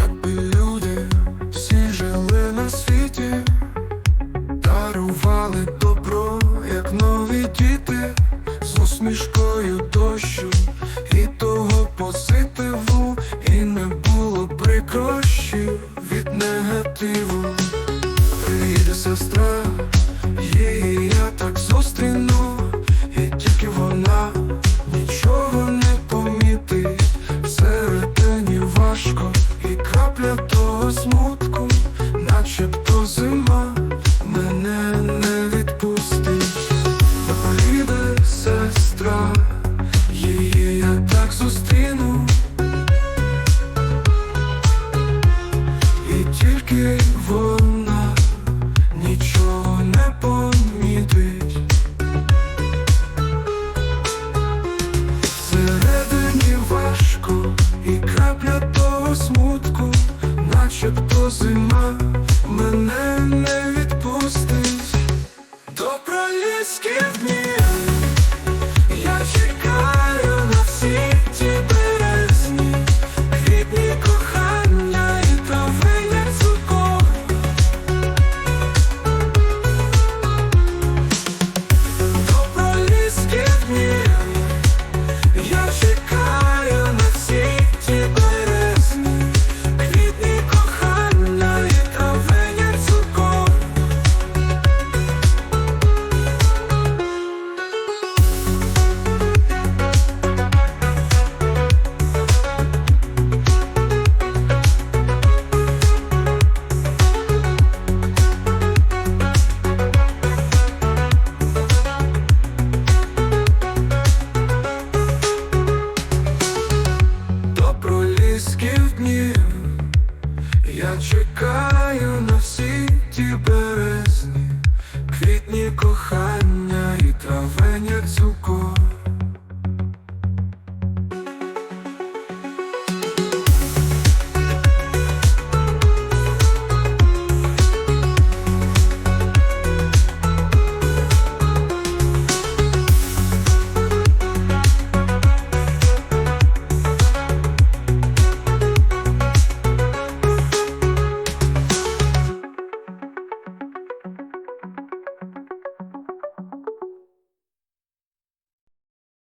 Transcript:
якби люди всі жили на світі, дарували добро, як нові діти, з усмішкою дощу і того позитиву, і не було прикрощів від негативу. того смутку, начебто зима мене не відпустить, Приїде сестра, її я так зустріну, і тільки вона зима мене не відпустить. До пролісків днів чекає.